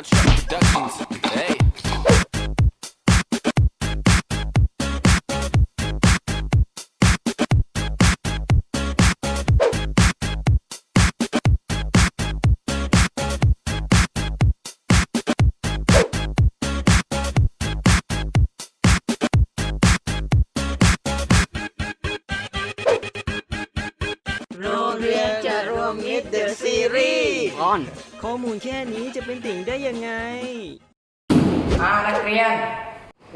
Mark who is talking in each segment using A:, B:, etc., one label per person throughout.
A: Contract Productions. Hey.
B: โรงเรียนจะรวมมิ ตรเดอะซีรีส์
C: ออน
B: ข้อมูลแค่นี้จะเป็นติ่งได้ยังไง
D: อ่านักเรียน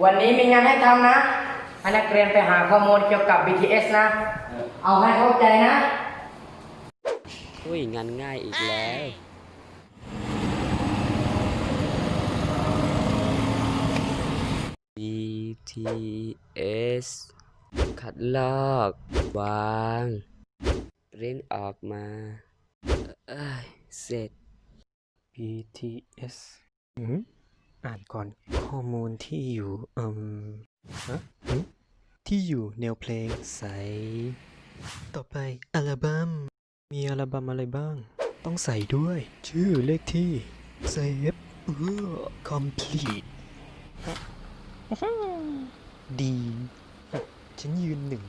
D: วันนี้มีงานให้ทำนะให้นักเรียนไปหาข้อมูลเกี่ยวกับ BTS นะ เอาให้เข้าใจนะ
C: อุ้ยงานง่ายอีกแล้ว BTS คัดลอก วางเร่นออกมา เอ้ย เสร็จ
E: BTS อืมอ่านก่อนข้อมูลที่อยู่เอืมฮะหึที่อยู่แนวเพลงใส ต่อไปอัลบั้ม มีอัลบั้มอะไรบ้าง ต้องใส่ด้วย ชื่อเลขที่ เซฟเออ complete ฮะดีฮะฉันยืนหนึ่ง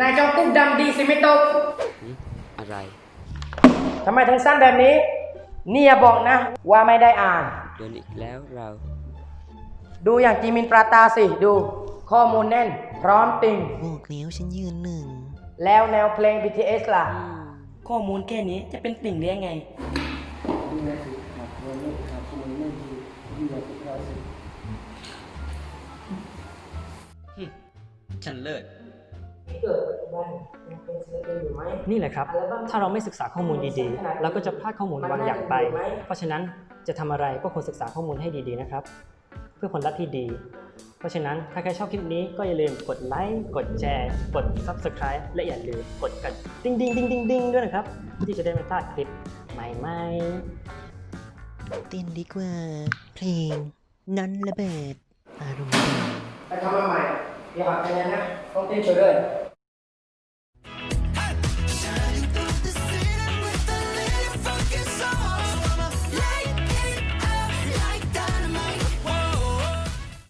D: นายจอมกุ๊กดำดีสิไม่ตก
C: อะไร
D: ทำไมถึงสั้นแบบนี้ นี่อย่าบอกนะ ว่าไม่ได้อ่าน
C: โดนอีกแล้วเรา
D: ดูอย่างจีมินปราตาสิ ดู ข้อมูลแน่น พร้อมติ่ง
B: บอกแล้วฉันยืนหนึ่ง
D: แล้วแนวเพลง BTS ล่ะ
B: ข้อมูลแค่นี้จะเป็นติ่งได้ยังไง
F: ฉันเลิศ
D: ที่เกิดปัจจุบันยังเป็นศิลปินอยู่ไหม
G: นี่แหละครับ ถ้าเราไม่ศึกษาข้อมูลดีๆ เราก็จะพลาดข้อมูลบางอย่างไป เพราะฉะนั้นจะทำอะไรก็ควรศึกษาข้อมูลให้ดีๆนะครับ เพื่อผลลัพธ์ที่ดี เพราะฉะนั้นถ้าใครชอบคลิปนี้ก็อย่าลืมกดไลค์กดแชร์กด Subscribe และอย่าลืมกดกระดิ่งดิ่งดิ่งดิ่งดิ่งด้วยนะครับเพื่อที่จะได้ไม่พลาดคลิปใหม่ๆ
B: เต้นดีกว่าเพลงนั้นระเบิดอารมณ์ดี
D: ไปทำมาใหม่อย่าหักคะแน นนะต้องเต้นช่วยด้วย